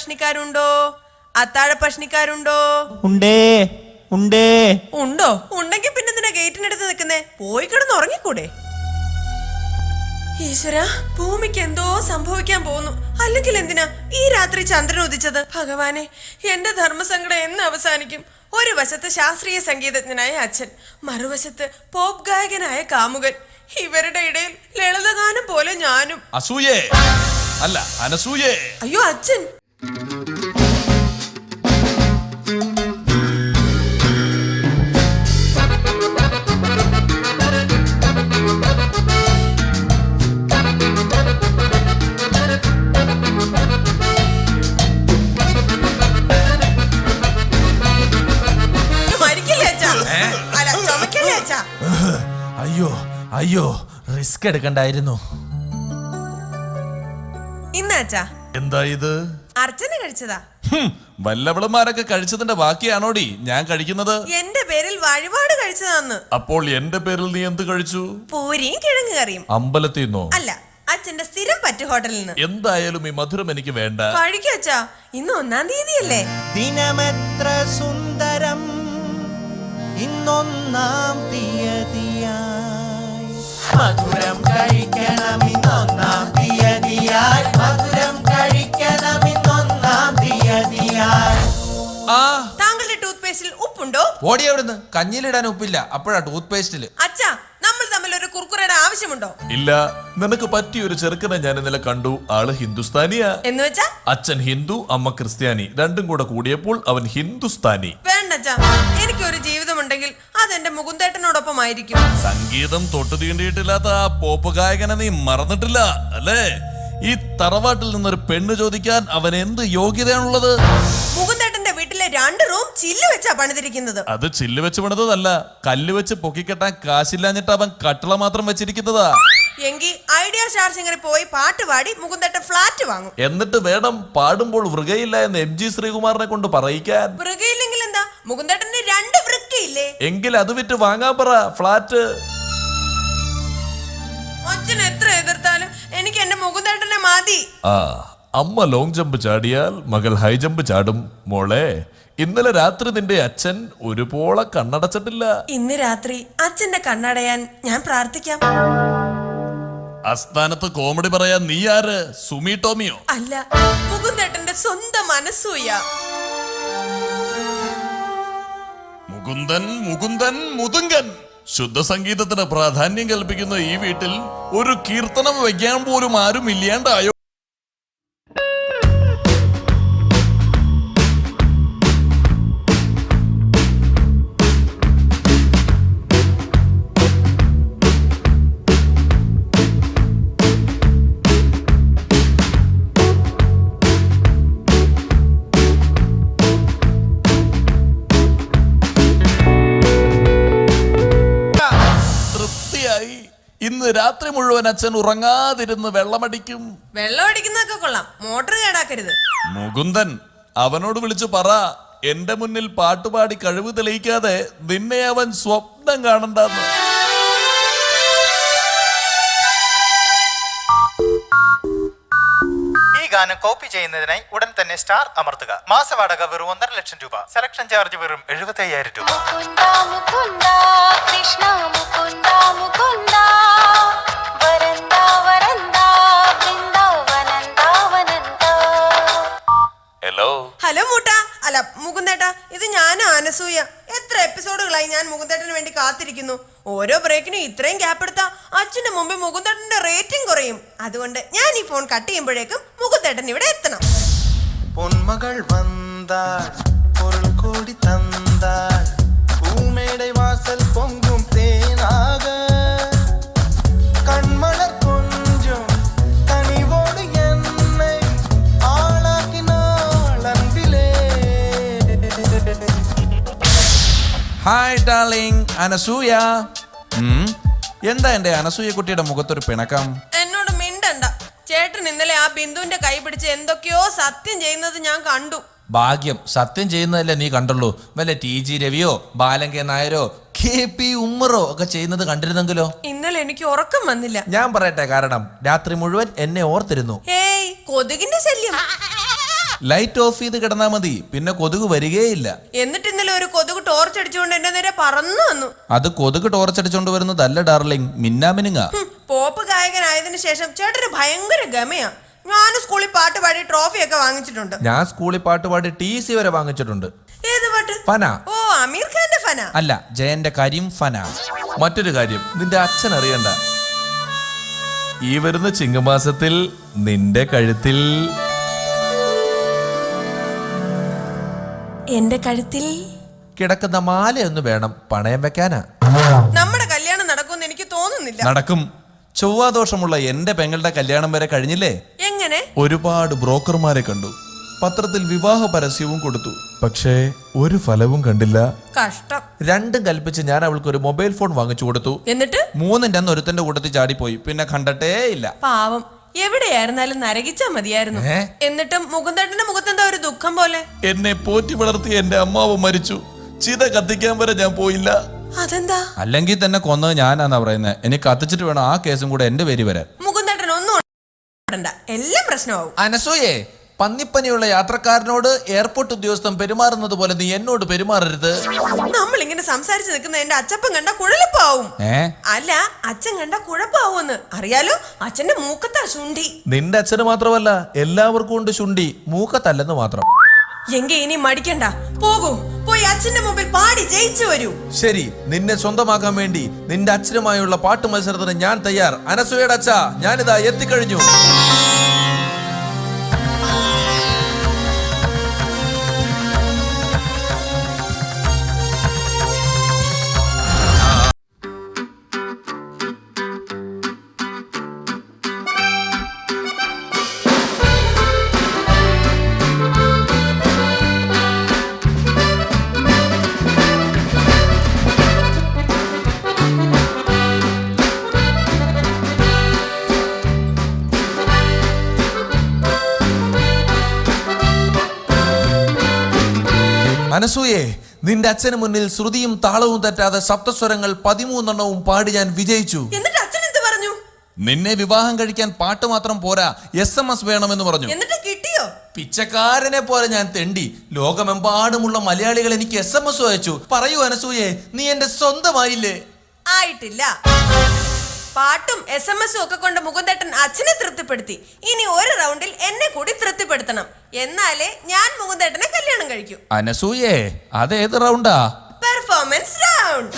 ഭക്ഷണിക്കാരുണ്ടോ അത്താഴ പഷ്ണിക്കാരുണ്ടോ ഉണ്ടേ ഉണ്ടേ. ഉണ്ടോ? ഉണ്ടെങ്കിൽ പിന്നെ നിന്നെ ഗേറ്റിനടുത്ത് നിൽക്കുന്നേ? പോയി കിടന്ന് ഉറങ്ങിക്കൂടെ? ഈശ്വര ഭൂമിക്ക് എന്തോ സംഭവിക്കാൻ പോകുന്നു. അല്ലെങ്കിൽ എന്തിനാ ഈ രാത്രി ചന്ദ്രൻ ഉദിച്ചത്? ഭഗവാനെ എന്റെ ധർമ്മസങ്കടം എന്ന് അവസാനിക്കും. ഒരു വശത്ത് ശാസ്ത്രീയ സംഗീതജ്ഞനായ അച്ഛൻ മറുവശത്ത് പോപ്പ് ഗായകനായ കാമുകൻ. ഇവരുടെ ഇടയിൽ ലളിതഗാനം പോലെ ഞാനും. അസൂയേ. അല്ല അനസൂയേ. അയ്യോ അച്ഛൻ. അയ്യോ അയ്യോ റിസ്ക് എടുക്കണ്ടായിരുന്നു. എന്താ ഇത്? അർച്ചന കഴിച്ചതാ. ഹും, വല്ലവളന്മാരൊക്കെ കഴിച്ചതിന്റെ ബാക്കിയാണോടി ഞാൻ കഴിക്കുന്നത്? എന്റെ പേരിൽ വഴിപാട് കഴിച്ചതാന്ന്. അപ്പോൾ എന്റെ പേരിൽ നീ എന്ത് കഴിച്ചു? പൂരിയും കിഴങ്ങ് കറിയും. അമ്പലത്തിൽ നിന്നോ? അല്ല അച്ഛന്റെ സ്ഥിരം പറ്റു ഹോട്ടലിൽ നിന്ന്. എന്തായാലും ഈ മധുരം എനിക്ക് വേണ്ട. കഴിക്കച്ചാ ഇന്ന് ഒന്നാം തീയതിയല്ലേ? ദിനമെത്ര സുന്ദരം ഇന്നൊന്നാം തീയതിയായി. മധുരം കഴിക്കണം ഉപ്പുണ്ടോ? ഓടി എവിടുന്ന് കഞ്ഞിലിടാൻ ഉപ്പില്ല. അപ്പോഴാ ടൂത്ത് പേസ്റ്റിൽ അച്ഛാ നമ്മൾ തമ്മിൽ ഒരു കുർക്കുറയുടെ ആവശ്യമുണ്ടോ? ഇല്ല. നിനക്ക് പറ്റിയ ഒരു ചെറുക്കനെ ഞാൻ ഇന്നലെ കണ്ടു. ആൾ ഹിന്ദുസ്ഥാനിയാ. എന്ന് വെച്ചാ? അച്ഛൻ ഹിന്ദു അമ്മ ക്രിസ്ത്യാനി. രണ്ടും കൂടെ കൂടിയപ്പോൾ അവൻ ഹിന്ദുസ്ഥാനി. വേണ്ട അച്ഛാ. എനിക്കൊരു ജീവിതമുണ്ടെങ്കിൽ അതെന്റെ മുകുന്ദേട്ടനോടൊപ്പമായിരിക്കും. സംഗീതം തൊട്ടു തീണ്ടിയിട്ടില്ലാത്ത ആ പോപ്പ് ഗായകനെ നീ മറന്നിട്ടില്ല അല്ലേ? ഈ തറവാട്ടിൽ നിന്നൊരു പെണ്ണ് ചോദിക്കാൻ അവൻ എന്ത് യോഗ്യതയാണുള്ളത്? രണ്ട് റൂം ചില്ല് വെച്ചാ പണിതിരിക്കുന്നത്. അത് ചില്ല് വെച്ച് പണിതല്ല കല്ല് വെച്ച് പൊക്കിക്കെട്ടാൻ കാശില്ലാഞ്ഞിട്ട് അവൻ കട്ടള മാത്രം വെച്ചിരിക്കുന്നതാ. എങ്കിൽ ഐഡിയ സ്റ്റാർ സിംഗറിൽ പോയി പാട്ട് പാടി മുകുന്ദട്ട ഫ്ലാറ്റ് വാങ്ങും. എന്നിട്ട് വേണം പാടുമ്പോൾ വൃകയില്ല എന്ന് എം ജി ശ്രീകുമാറിനെ കൊണ്ട് പറയിക്കാൻ വൃകയില്ലെങ്കിൽ എന്താ? മുകുന്ദട്ടന് രണ്ട് വൃക്കയില്ലേ? എങ്കിൽ അത് വിറ്റ് വാങ്ങാൻ പറ ഫ്ലാറ്റ്. അച്ഛൻ എത്ര എതിർത്താലും എനിക്ക് എന്റെ മുകുന്ദട്ടനെ മതി. ആ അമ്മ ലോങ് ജമ്പ് ചാടിയാൽ മകൾ ഹൈ ജമ്പ് ചാടും മോളെ. ഇന്നലെ രാത്രി നിന്റെ അച്ഛൻ ഒരുപോലെ കണ്ണടച്ചിട്ടില്ല. ഇന്ന് രാത്രി അച്ഛന്റെ കണ്ണടയാൻ ഞാൻ പ്രാർത്ഥിക്കാം. അസ്ഥാനത്ത് കോമഡി പറയാൻ നീ ആര്? സുമി ടോമിയോ? അല്ല മുകുന്ദേട്ടന്റെ സ്വന്തം മനസ്സൂയ. മുകുന്ദൻ മുകുന്ദൻ മുതുങ്കൻ. ശുദ്ധ സംഗീതത്തിന് പ്രാധാന്യം കൽപ്പിക്കുന്ന ഈ വീട്ടിൽ ഒരു കീർത്തനം വയ്ക്കാൻ പോലും ആരും ഇല്ലാണ്ടായോ രാത്രി മുഴുവൻ അച്ഛൻ ഉറങ്ങാതിരുന്ന് വെള്ളമടിക്കും. വെള്ളം അടിക്കുന്നതൊക്കെ കൊള്ളാം. മോട്ടർ കേടാക്കരുത്. മുകുന്ദൻ അവനോട് വിളിച്ചു പറ. എന്റെ മുന്നിൽ പാട്ടുപാടി കഴിവ് തെളിയിക്കാതെ നിന്നെ അവൻ സ്വപ്നം കാണണ്ടെന്ന്. ഈ ഗാനം കോപ്പി ചെയ്യുന്നതിനായി ഉടൻ തന്നെ സ്റ്റാർ അമർത്തുക. മാസവാടക വെറും ഒന്നര ലക്ഷം രൂപ. സെലക്ഷൻ ചാർജ് വെറും എഴുപത്തയ്യായിരം രൂപ. മുകുന്ദ മുകുന്ദ കൃഷ്ണ മുകുന്ദ മുകുന്ദ ഹലോ മൂട്ട. അല്ല മുകുന്ദേട്ട ഇത് ഞാൻ ആനസൂയ. എത്ര എപ്പിസോഡുകളായി ഞാൻ മുകുന്ദേട്ടന് വേണ്ടി കാത്തിരിക്കുന്നു. ഓരോ ബ്രേക്കിനും ഇത്രയും ഗ്യാപ്പ് എടുത്താ അച്ഛന്റെ മുമ്പിൽ മുകുന്ദേട്ടന്റെ റേറ്റിംഗ് കുറയും. അതുകൊണ്ട് ഞാൻ ഈ ഫോൺ കട്ട് ചെയ്യുമ്പോഴേക്കും മുകുന്ദേട്ടൻ ഇവിടെ എത്തണം. പൊന്മകൾ വന്നാൽ പൊരുൾ കൂടി തന്നാൽ ഹായ് ഡാർലിംഗ് അനസൂയ. എന്താ എന്റെ അനസൂയ കുട്ടിയുടെ മുഖത്തൊരു പിണക്കം? എന്നോട് മിണ്ടണ്ട. ചേട്ടൻ ഇന്നലെ ആ ബിന്ദുവിന്റെ കൈ പിടിച്ച് എന്തൊക്കെയോ സത്യം ചെയ്യുന്നത് ഞാൻ കണ്ടു. ഭാഗ്യം. സത്യം ചെയ്യുന്നതല്ലേ നീ കണ്ടുള്ളൂ. വല്ല ടി ജി രവിയോ ബാലങ്ക നായരോ കെ പി ഉമ്മറോ ഒക്കെ ചെയ്യുന്നത് കണ്ടിരുന്നെങ്കിലോ? ഇന്നലെ എനിക്ക് ഉറക്കം വന്നില്ല. ഞാൻ പറയട്ടെ കാരണം രാത്രി മുഴുവൻ എന്നെ ഓർത്തിരുന്നു. ഏയ് കൊതുകിന്റെ ശല്യം. ലൈറ്റ് ഓഫ് ചെയ്ത് കിടന്നാ മതി. പിന്നെ കൊതുക് വരികയില്ല. എന്നിട്ട് ഇന്നലെ ഒരു കൊതുക് ടോർച്ച് അടിച്ചുകൊണ്ട് എന്റെ നേരെ പറന്നു വന്നു. അത് കൊതുക് ടോർച്ച് അടിച്ചുകൊണ്ട് വരുന്നതല്ല ഡാർലിംഗ് മിന്നാമിനുങ്ങ ഹും, പോപ്പ് ഗായകനായതിനു ശേഷം ചേട്ടന് ഭയങ്കര ഗമയാ. ഞാൻ സ്കൂളിൽ പാട്ട് പാടി ട്രോഫി ഒക്കെ വാങ്ങിച്ചിട്ടുണ്ട്. ഞാൻ സ്കൂളിൽ പാട്ട് പാടി ടി സി വരെ വാങ്ങിച്ചിട്ടുണ്ട്. ഏത് പാട്ട്? ഫന. ഓ അമീർ ഖാന്റെ ഫന. അല്ല ജയന്റെ കരിം ഫന. മറ്റൊരു കാര്യം നിന്റെ അച്ഛൻ അറിയണ്ട. ഈ വരുന്ന ചിങ്ങമാസത്തിൽ നിന്റെ കഴുത്തിൽ എന്റെ കഴുത്തിൽ കിടക്കുന്ന മാലയൊന്ന് വേണം പണയം വെക്കാനാ. നമ്മുടെ കല്യാണം നടക്കുമെന്ന് എനിക്ക് തോന്നുന്നില്ല. നടക്കും. ചൊവ്വാദോഷമുള്ള എന്റെ പെങ്ങളുടെ കല്യാണം വരെ കഴിഞ്ഞില്ലേ? എങ്ങനെ? ഒരുപാട് ബ്രോക്കർമാരെ കണ്ടു. പത്രത്തിൽ വിവാഹ പരസ്യവും കൊടുത്തു. പക്ഷേ ഒരു ഫലവും കണ്ടില്ല. കഷ്ടം. രണ്ടും കൽപ്പിച്ച് ഞാൻ അവൾക്ക് ഒരു മൊബൈൽ ഫോൺ വാങ്ങിച്ചു കൊടുത്തു. എന്നിട്ട്? മൂന്നിന്റെ അന്ന് ഒരുത്തന്റെ കൂട്ടത്തിൽ ചാടിപ്പോയി. പിന്നെ കണ്ടട്ടേ ഇല്ല. പാവം. എവിടെയായിരുന്നാലും നരകിച്ചാ മതിയായിരുന്നു. എന്നിട്ടും മുകുന്ദേട്ടന്റെ മുഖത്തെന്താ ഒരു ദുഃഖം പോലെ. എന്നെ പോറ്റി വളർത്തിയ എന്റെ അമ്മാവ് മരിച്ചു. ചിത കത്തിക്കാൻ വരെ ഞാൻ പോയില്ല. അതെന്താ? അല്ലെങ്കിൽ തന്നെ കൊന്നത് ഞാനാന്നാ പറയുന്നത് എനിക്ക് കത്തിച്ചിട്ട് വേണം ആ കേസും കൂടെ എന്റെ പേര് വരാൻ. മുകുന്ദേട്ടൻ ഒന്നും എല്ലാം പ്രശ്നമാവും. അനസൂയേ പന്നിപ്പനിയുള്ള യാത്രക്കാരനോട് എയർപോർട്ട് ഉദ്യോഗസ്ഥൻ പെരുമാറുന്നത് പോലെ നീ എന്നോട് പെരുമാറരുത്. നമ്മൾ ഇങ്ങനെ സംസാരിച്ചു നിൽക്കുന്ന എന്റെ അച്ഛപ്പൻ കണ്ട കുഴലപ്പാവും. ഏ? അല്ല അച്ഛൻ കണ്ട കുഴപ്പാവുമെന്ന്. അറിയാലോ അച്ഛന്റെ മൂക്കത്താ ശുണ്ടി. നിന്റെ അച്ഛന് മാത്രമല്ല എല്ലാവർക്കും ഉണ്ട് ശുണ്ടി. മൂക്കത്തല്ലെന്ന് മാത്രം. എങ്കി ഇനി മടിക്കണ്ട. പോകും. പോയി അച്ഛന്റെ മുമ്പിൽ പാടി ജയിച്ചു വരൂ. ശരി നിന്നെ സ്വന്തമാക്കാൻ വേണ്ടി നിന്റെ അച്ഛനുമായുള്ള പാട്ട് മത്സരത്തിന് ഞാൻ തയ്യാർ. അനസൂയയുടെ അച്ഛ ഞാനിതാ എത്തിക്കഴിഞ്ഞു. അനസൂയെ നിന്റെ അച്ഛന് മുന്നിൽ ശ്രുതിയും താളവും തെറ്റാതെ സപ്തസ്വരങ്ങൾ പതിമൂന്നെണ്ണവും പാടി ഞാൻ വിജയിച്ചു. എന്നിട്ട് അച്ഛൻ എന്ത് പറഞ്ഞു? നിന്നെ വിവാഹം കഴിക്കാൻ പാട്ട് മാത്രം പോരാ എസ് എം എസ് വേണമെന്ന് പറഞ്ഞു. എന്നിട്ട് കിട്ടിയോ? പിച്ചക്കാരനെ പോലെ ഞാൻ തെണ്ടി ലോകമെമ്പാടുമുള്ള മലയാളികൾ എനിക്ക് എസ് എം എസ് അയച്ചു. പറയൂ അനസൂയെ നീ എന്റെ സ്വന്തമായില്ലേ? ആയിട്ടില്ല. പാട്ടും എസ് എം എസും ഒക്കെ കൊണ്ട് മുകുന്ദേട്ടൻ അച്ഛനെ തൃപ്തിപ്പെടുത്തി. ഇനി ഒരു റൗണ്ടിൽ എന്നെ കൂടി തൃപ്തിപ്പെടുത്തണം. എന്നാലേ ഞാൻ മുകുന്ദേട്ടനെ കല്യാണം കഴിക്കൂ. അനസൂയേ അതേത് റൗണ്ടാ? Performance round